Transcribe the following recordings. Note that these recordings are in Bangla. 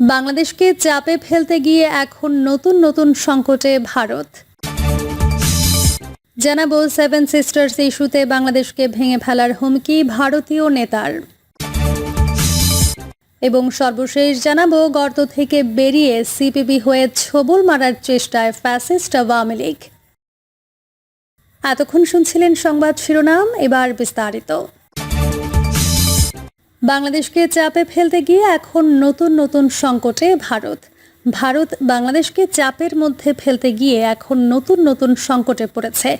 বাংলাদেশকে চাপে ফেলতে গিয়ে এখন নতুন নতুন সংকটে ভারত। জানাব সেভেন সিস্টার্স ইস্যুতে বাংলাদেশকে ভেঙে ফেলার হুমকি ভারতীয় নেতার। এবং সর্বশেষ জানাব, গর্ত থেকে বেরিয়ে সিপিবি হয়ে ছবল মারার চেষ্টায় ফ্যাসিস্ট আওয়ামী লীগ। এতক্ষণ শুনছিলেন সংবাদ শিরোনাম, এবার বিস্তারিত। বাংলাদেশকে চাপে ফেলতে গিয়ে এখন নতুন নতুন সংকটে ভারত। ভারত বাংলাদেশকে চাপের মধ্যে ফেলতে গিয়ে এখন নতুন নতুন সংকটে পড়েছে।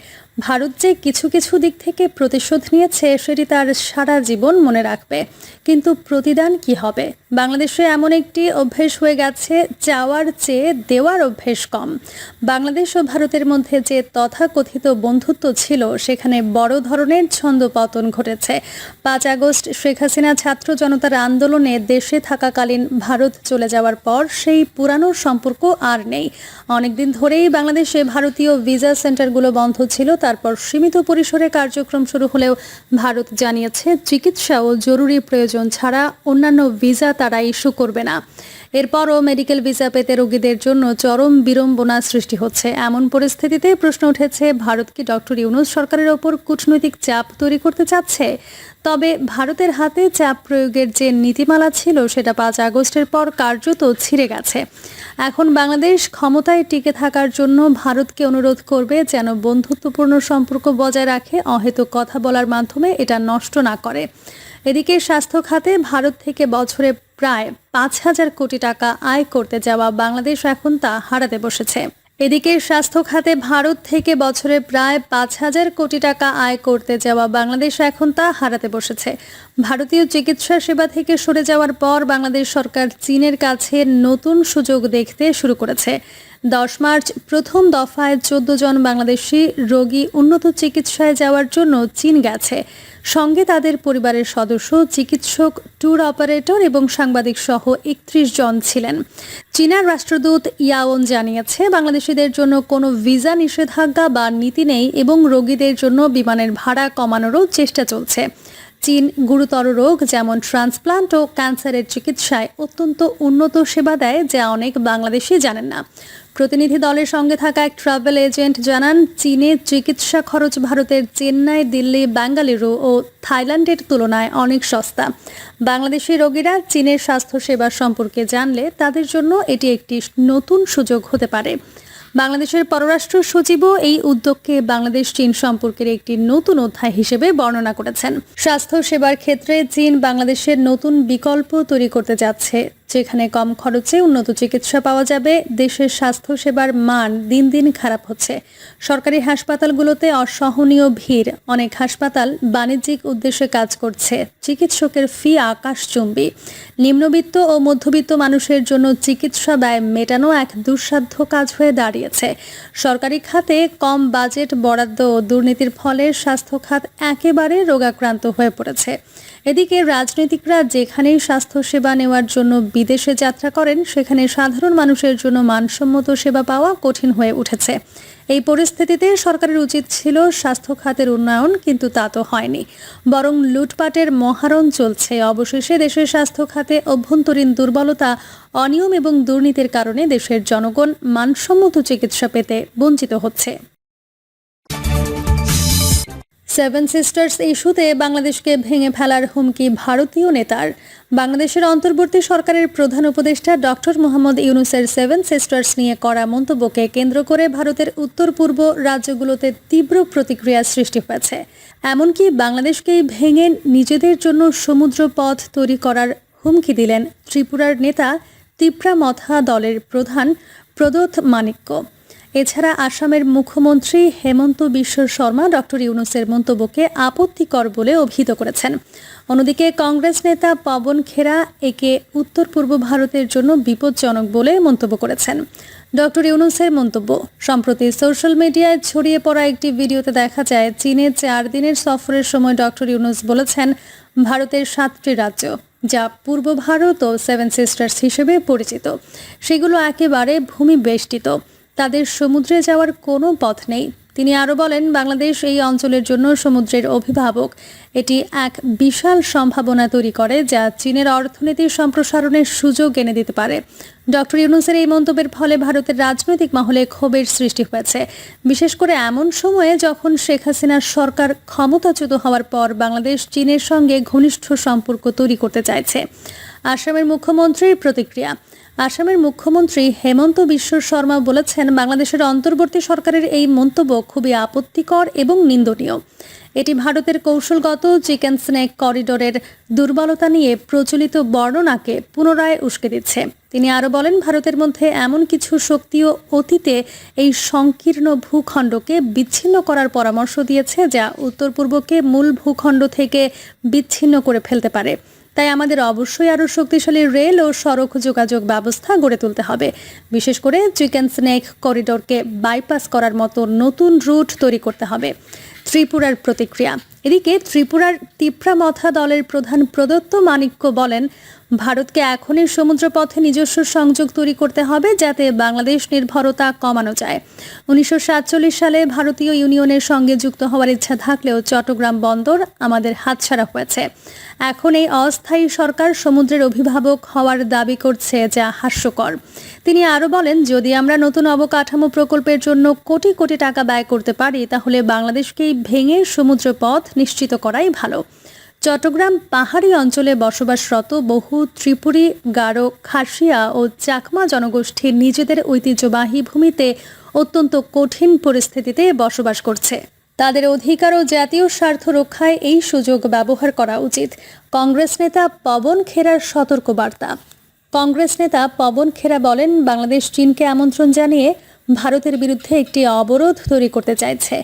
ভারত যে কিছু কিছু দিক থেকে প্রতিশোধ নিয়েছে, সেটি তার সারা জীবন মনে রাখবে। কিন্তু প্রতিদান কি হবে? বাংলাদেশে এমন একটি অভ্যেস হয়ে গেছে চাওয়ার চেয়ে দেওয়ার অভ্যেস কম। বাংলাদেশ ও ভারতের মধ্যে যে তথাকথিত বন্ধুত্ব ছিল, সেখানে বড় ধরনের ছন্দপতন ঘটেছে। পাঁচ আগস্ট শেখ হাসিনা ছাত্র জনতার আন্দোলনে দেশে থাকাকালীন ভারত চলে যাওয়ার পর সেই পুরানো সম্পর্ক আর নেই। অনেকদিন ধরেই বাংলাদেশে ভারতীয় ভিসা সেন্টারগুলো বন্ধ ছিল তারপর সীমিত পরিসরে কার্যক্রম শুরু হলেও ভারত জানিয়েছে চিকিৎসা ও জরুরি প্রয়োজন ছাড়া অন্যান্য ভিসা তারা ইস্যু করবে না। এরপরও মেডিকেল ভিসা পেতে রোগীদের জন্য চরম বিড়ম্বনা সৃষ্টি হচ্ছে। এমন পরিস্থিতিতে প্রশ্ন উঠেছে, ভারত কি ডক্টর ইউনুস সরকারের ওপর কূটনৈতিক চাপ তৈরি করতে চাচ্ছে? তবে ভারতের হাতে চাপ প্রয়োগের যে নীতিমালা ছিল, সেটা পাঁচ আগস্টের পর কার্যত ছিঁড়ে গেছে। এখন বাংলাদেশ ক্ষমতায় টিকে থাকার জন্য ভারতকে অনুরোধ করবে যেন বন্ধুত্বপূর্ণ সম্পর্ক বজায় রাখে, অহেতুক কথা বলার মাধ্যমে এটা নষ্ট না করে। এদিকে স্বাস্থ্য খাতে ভারত থেকে বছরে প্রায় পাঁচ হাজার কোটি টাকা আয় করতে যাওয়া বাংলাদেশ এখন তা হারাতে বসেছে। এদিকে স্বাস্থ্য খাতে ভারত থেকে বছরে প্রায় পাঁচ হাজার কোটি টাকা আয় করতে যাওয়া বাংলাদেশ এখন তা হারাতে বসেছে। ভারতীয় চিকিৎসা সেবা থেকে সরে যাওয়ার পর বাংলাদেশ সরকার চীনের কাছে নতুন সুযোগ দেখতে শুরু করেছে। দশ মার্চ প্রথম দফায় চোদ্দ জন বাংলাদেশি রোগী উন্নত চিকিৎসায় যাওয়ার জন্য চীন গেছে। সঙ্গে তাদের পরিবারের সদস্য, চিকিৎসক, ট্যুর অপারেটর এবং সাংবাদিক সহ একত্রিশ জন ছিলেন। চীনার রাষ্ট্রদূত ইয়াওন জানিয়েছে, বাংলাদেশিদের জন্য কোনো ভিসা নিষেধাজ্ঞা বা নীতি নেই এবং রোগীদের জন্য বিমানের ভাড়া কমানোরও চেষ্টা চলছে। চীন গুরুতর রোগ যেমন ট্রান্সপ্লান্ট ও ক্যান্সারের চিকিৎসায় অত্যন্ত উন্নত সেবা দেয়, যা অনেক বাংলাদেশি জানেন না। প্রতিনিধি দলের সঙ্গে থাকা এক ট্রাভেল এজেন্ট জানান, চীনে চিকিৎসা খরচ ভারতের চেন্নাই, দিল্লি, বেঙ্গালুরু ও থাইল্যান্ডের তুলনায় অনেক সস্তা। বাংলাদেশি রোগীরা চীনের স্বাস্থ্যসেবা সম্পর্কে জানলে তাদের জন্য এটি একটি নতুন সুযোগ হতে পারে। বাংলাদেশের পররাষ্ট্র সচিবও এই উদ্যোগকে বাংলাদেশ চীন সম্পর্কের একটি নতুন অধ্যায় হিসেবে বর্ণনা করেছেন। স্বাস্থ্য সেবার ক্ষেত্রে চীন বাংলাদেশের নতুন বিকল্প তৈরি করতে যাচ্ছে যেখানে কম খরচে উন্নত চিকিৎসা পাওয়া যাবে, দেশের স্বাস্থ্য সেবার মান দিন দিন খারাপ হচ্ছে। সরকারি হাসপাতালগুলোতে অসহনীয় ভিড়। অনেক হাসপাতাল বাণিজ্যিক উদ্দেশ্যে কাজ করছে। চিকিৎসকের ফি আকাশচুম্বী। নিম্নবিত্ত ও মধ্যবিত্ত মানুষের জন্য চিকিৎসা ব্যয় মেটানো এক দুঃসাধ্য কাজ হয়ে দাঁড়িয়েছে। সরকারি খাতে কম বাজেট বরাদ্দ ও দুর্নীতির ফলে স্বাস্থ্য খাত একেবারে রোগাক্রান্ত হয়ে পড়েছে। এদিকে রাজনীতিকরা যেখানেই স্বাস্থ্যসেবা নেওয়ার জন্য বিদেশে যাত্রা করেন, সেখানে সাধারণ মানুষের জন্য মানসম্মত সেবা পাওয়া কঠিন হয়ে উঠেছে। এই পরিস্থিতিতে সরকারের উচিত ছিল স্বাস্থ্য খাতের উন্নয়ন, কিন্তু তা তো হয়নি। বরং লুটপাটের মহারণ চলছে। অবশেষে দেশের স্বাস্থ্য খাতে অভ্যন্তরীণ দুর্বলতা, অনিয়ম এবং দুর্নীতির কারণে দেশের জনগণ মানসম্মত চিকিৎসা পেতে বঞ্চিত হচ্ছে। সেভেন সিস্টার্স ইস্যুতে বাংলাদেশকে ভেঙে ফেলার হুমকি ভারতীয় নেতার। বাংলাদেশের অন্তর্বর্তী সরকারের প্রধান উপদেষ্টা ডক্টর মোহাম্মদ ইউনুসের সেভেন সিস্টার্স নিয়ে করা মন্তব্যকে কেন্দ্র করে ভারতের উত্তর পূর্ব রাজ্যগুলোতে তীব্র প্রতিক্রিয়া সৃষ্টি হয়েছে। এমনকি বাংলাদেশকেই ভেঙে নিজেদের জন্য সমুদ্র পথ তৈরি করার হুমকি দিলেন ত্রিপুরার নেতা তিপ্রা মথা দলের প্রধান প্রদোত মানিক্য। এছাড়া আসামের মুখ্যমন্ত্রী হেমন্ত বিশ্ব শর্মা ডক্টর ইউনুসের মন্তব্যকে আপত্তিকর বলে অভিহিত করেছেন। অন্যদিকে কংগ্রেস নেতা পবন খেরা একে উত্তর পূর্ব ভারতের জন্য বিপজ্জনক বলে মন্তব্য করেছেন। ডক্টর ইউনুসের মন্তব্য, সম্প্রতি সোশ্যাল মিডিয়ায় ছড়িয়ে পড়া একটি ভিডিওতে দেখা যায়, চীনে চার দিনের সফরের সময় ডক্টর ইউনুস বলেছেন, ভারতের সাতটি রাজ্য, যা পূর্ব ভারত ও সেভেন সিস্টার্স হিসেবে পরিচিত, সেগুলো একেবারে ভূমি বেষ্টিত। তাদের সমুদ্রে যাওয়ার কোনো পথ নেই। তিনি আরও বলেন, বাংলাদেশ এই অঞ্চলের জন্য সমুদ্রের অভিভাবক। এটি এক বিশাল সম্ভাবনা তৈরি করে যা চীনের অর্থনীতি সম্প্রসারণের সুযোগ এনে দিতে পারে। ডক্টর ইউনুসের এই মন্তব্যের ফলে ভারতের রাজনৈতিক মহলে ক্ষোভের সৃষ্টি হয়েছে। বিশেষ করে এমন সময়ে যখন শেখ হাসিনার সরকার ক্ষমতাচ্যুত হওয়ার পর বাংলাদেশ চীনের সঙ্গে ঘনিষ্ঠ সম্পর্ক তৈরি করতে চাইছে। আসামের মুখ্যমন্ত্রীর প্রতিক্রিয়া আসামের মুখ্যমন্ত্রী হেমন্ত বিশ্ব শর্মা বলেছেন, বাংলাদেশের অন্তর্বর্তী সরকারের এই মন্তব্য খুবই আপত্তিকর এবং নিন্দনীয়। এটি ভারতের কৌশলগত চিকেন স্নেক করিডোরের দুর্বলতা নিয়ে প্রচলিত বর্ণনাকে পুনরায় উস্কে দিচ্ছে। তিনি আরও বলেন, ভারতের মধ্যে এমন কিছু শক্তিও অতীতে এই সংকীর্ণ ভূখণ্ডকে বিচ্ছিন্ন করার পরামর্শ দিয়েছে, যা উত্তর পূর্বকে মূল ভূখণ্ড থেকে বিচ্ছিন্ন করে ফেলতে পারে। তাই আমাদের অবশ্যই আরও শক্তিশালী রেল ও সড়ক যোগাযোগ ব্যবস্থা গড়ে তুলতে হবে। বিশেষ করে চিকেন স্নেক করিডোরকে বাইপাস করার মতো নতুন রুট তৈরি করতে হবে। ত্রিপুরার প্রতিক্রিয়া। এদিকে ত্রিপুরার তিপ্রামথা দলের প্রধান প্রদত্ত মাণিক্য বলেন, ভারতকে এখনই সমুদ্রপথে নিজস্ব সংযোগ তৈরি করতে হবে যাতে বাংলাদেশ নির্ভরতা কমানো যায়। উনিশশো সাতচল্লিশ সালে ভারতীয় ইউনিয়নের সঙ্গে যুক্ত হওয়ার ইচ্ছা থাকলেও চট্টগ্রাম বন্দর আমাদের হাতছাড়া হয়েছে। এখন এই অস্থায়ী সরকার সমুদ্রের অভিভাবক হওয়ার দাবি করছে যা হাস্যকর। তিনি আরও বলেন, যদি আমরা নতুন অবকাঠামো প্রকল্পের জন্য কোটি কোটি টাকা ব্যয় করতে পারি, তাহলে বাংলাদেশকেই ভেঙে সমুদ্র পথ নিশ্চিত করাই ভালো। চট্টগ্রাম পাহাড়ি অঞ্চলে বসবাসরত বহু ত্রিপুরী, গারো, খাসিয়া ও চাকমা জনগোষ্ঠীর নিজেদের ঐতিহ্যবাহী ভূমিতে অত্যন্ত কঠিন পরিস্থিতিতে বসবাস করছে। তাদের অধিকার ও জাতীয় স্বার্থ রক্ষায় এই সুযোগ ব্যবহার করা উচিত। কংগ্রেস নেতা পবন খেরার সতর্ক বার্তা কংগ্রেস নেতা পবন খেরা বলেন, বাংলাদেশ চীনকে আমন্ত্রণ জানিয়ে ভারতের বিরুদ্ধে একটি অবরোধ তৈরি করতে চাইছে।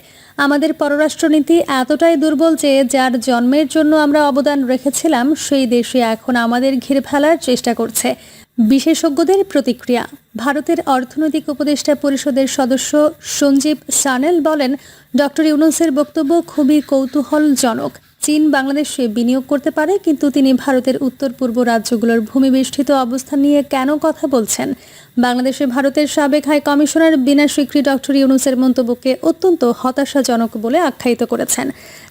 আমাদের পররাষ্ট্রনীতি এতটাই দুর্বল যে যার জন্মের জন্য আমরা অবদান রেখেছিলাম, সেই দেশে এখন আমাদের ঘিরে ফেলার চেষ্টা করছে। বিশেষজ্ঞদের প্রতিক্রিয়া। ভারতের অর্থনৈতিক উপদেষ্টা পরিষদের সদস্য সঞ্জীব সানেল বলেন, ডক্টর ইউনুসের বক্তব্য খুবই কৌতূহলজনক। চীন বাংলাদেশে বিনিয়োগ করতে পারে, কিন্তু তিনি ভারতের উত্তর পূর্ব রাজ্যগুলোর ভূমিবেষ্টিত অবস্থান নিয়ে কেন কথা বলছেন? বাংলাদেশে ভারতের সাবেক হাই কমিশনার বিনা স্বীকৃতি ডক্টর ইউনুসের মন্তব্যকে অত্যন্ত হতাশাজনক বলে আখ্যায়িত করেছেন।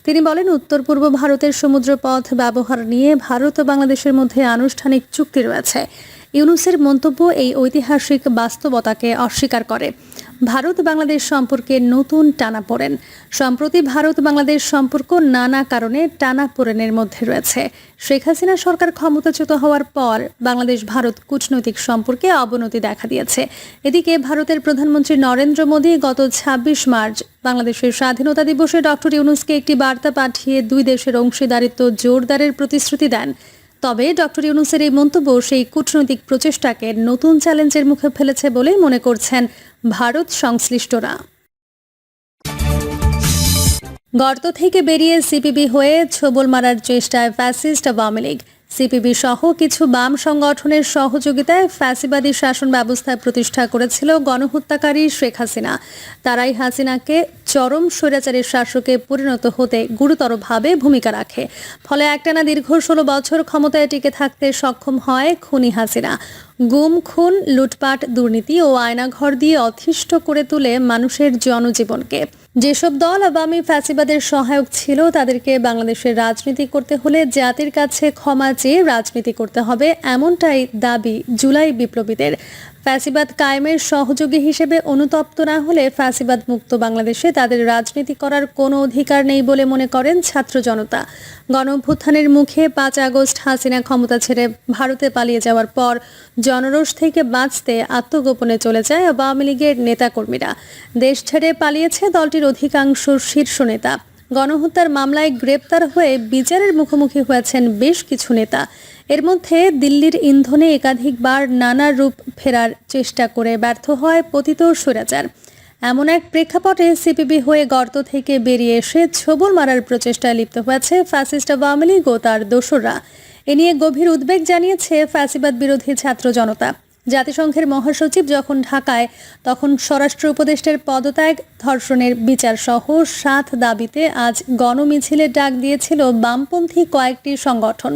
তিনি বলেন, উত্তর পূর্ব ভারতের সমুদ্রপথ ব্যবহার নিয়ে ভারত ও বাংলাদেশের মধ্যে আনুষ্ঠানিক চুক্তি রয়েছে। ইউনুসের মন্তব্য এই ঐতিহাসিক বাস্তবতাকে অস্বীকার করে। ভারত বাংলাদেশ সম্পর্কে নতুন টানা পড়েন। সম্প্রতি ভারত বাংলাদেশ সম্পর্ক নানা কারণে টানা পড়েনের মধ্যে রয়েছে। শেখ হাসিনা সরকার ক্ষমতাচ্যুত হওয়ার পর বাংলাদেশ ভারত কূটনৈতিক সম্পর্কে অবনতি দেখা দিয়েছে। এদিকে ভারতের প্রধানমন্ত্রী নরেন্দ্র মোদী গত ২৬ মার্চ বাংলাদেশের স্বাধীনতা দিবসে ডক্টর ইউনুসকে একটি বার্তা পাঠিয়ে দুই দেশের অংশীদারিত্ব জোরদারের প্রতিশ্রুতি দেন। তবে ডক্টর ইউনুসের এই মন্তব্য সেই কূটনৈতিক প্রচেষ্টাকে নতুন চ্যালেঞ্জের মুখে ফেলেছে বলেই মনে করছেন ভারত সংশ্লিষ্টরা। গর্ত থেকে বেরিয়ে সিপিবি হয়ে ছবল মারার চেষ্টায় ফ্যাসিস্ট আওয়ামী লীগ। সিপিবি সহ কিছু বাম সংগঠনের সহযোগিতায় ফ্যাসিবাদী শাসন ব্যবস্থা প্রতিষ্ঠা করেছিল গণহত্যাকারী শেখ হাসিনা। তারাই হাসিনাকে চরম স্বৈরাচারী শাসকে পরিণত হতে গুরুতরভাবে ভূমিকা রাখে। ফলে একটানা দীর্ঘ ষোলো বছর ক্ষমতায় টিকে থাকতে সক্ষম হয় খুনি হাসিনা। গুম, খুন, লুটপাট, দুর্নীতি ও আয়নাঘর দিয়ে অতিষ্ঠ করে তুলে মানুষের জনজীবনকে। যেসব দল আওয়ামী ফ্যাসিবাদের সহায়ক ছিল, তাদেরকে বাংলাদেশের রাজনীতি করতে হলে জাতির কাছে ক্ষমা চেয়ে রাজনীতি করতে হবে, এমনটাই দাবি জুলাই বিপ্লবীদের। ফ্যাসিবাদ কায়েমের সহযোগী হিসেবে অনুতপ্ত না হলে ফ্যাসিবাদ মুক্ত বাংলাদেশে তাদের রাজনীতি করার কোনো অধিকার নেই বলে মনে করেন ছাত্র জনতা। গণঅভ্যুত্থানের মুখে পাঁচ আগস্ট হাসিনা ক্ষমতা ছেড়ে ভারতে পালিয়ে যাওয়ার পর জনরোষ থেকে বাঁচতে আত্মগোপনে চলে যায় আওয়ামী লীগের নেতাকর্মীরা। দেশ ছেড়ে পালিয়েছে দলটির অধিকাংশ শীর্ষ নেতা। গণহত্যার মামলায় গ্রেপ্তার হয়ে বিচারের মুখোমুখি হয়েছেন বেশ কিছু নেতা। এর মধ্যে দিল্লির ইন্ধনে একাধিকবার নানা রূপ ফেরার চেষ্টা করে ব্যর্থ হয় পতিত স্বৈরাচার। এমন এক প্রেক্ষাপটে সিপিবি হয়ে গর্ত থেকে বেরিয়ে এসে ছবল মারার প্রচেষ্টায় লিপ্ত হয়েছে ফ্যাসিস্ট আওয়ামী লীগ ও তার দোসররা। এ নিয়ে গভীর উদ্বেগ জানিয়েছে ফ্যাসিবাদ বিরোধী ছাত্র জনতা। জাতিসংঘের মহাসচিব যখন ঢাকায়, তখন স্বরাষ্ট্র উপদেষ্টার পদত্যাগ, ধর্ষণের বিচার সহ সাত দাবিতে আজ গণমিছিলের ডাক দিয়েছিল বামপন্থী কয়েকটি সংগঠন।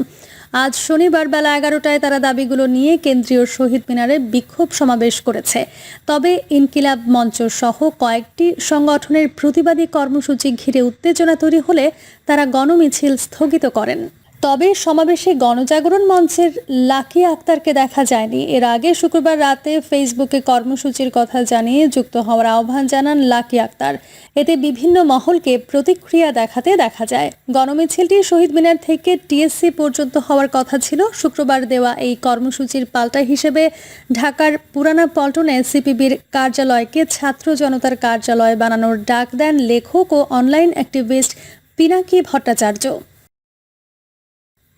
আজ শনিবার বেলা এগারোটায় তারা দাবিগুলো নিয়ে কেন্দ্রীয় শহীদ মিনারে বিক্ষোভ সমাবেশ করেছে। তবে ইনকিলাব মঞ্চ সহ কয়েকটি সংগঠনের প্রতিবাদী কর্মসূচি ঘিরে উত্তেজনা তৈরি হলে তারা গণমিছিল স্থগিত করেন। তবে সমাবেশে গণজাগরণ মঞ্চের লাকি আক্তারকে দেখা যায়নি। এর আগে শুক্রবার রাতে ফেসবুকে কর্মসূচির কথা জানিয়ে যুক্ত হওয়ার আহ্বান জানান লাকি আক্তার। এতে বিভিন্ন মহলকে প্রতিক্রিয়া দেখাতে দেখা যায়। গণমিছিলটি শহীদ মিনার থেকে টিএসসি পর্যন্ত হওয়ার কথা ছিল। শুক্রবার দেওয়া এই কর্মসূচির পাল্টা হিসেবে ঢাকার পুরানা পল্টনে সিপিবির কার্যালয়কে ছাত্র জনতার কার্যালয় বানানোর ডাক দেন লেখক ও অনলাইন অ্যাক্টিভিস্ট পিনাকি ভট্টাচার্য।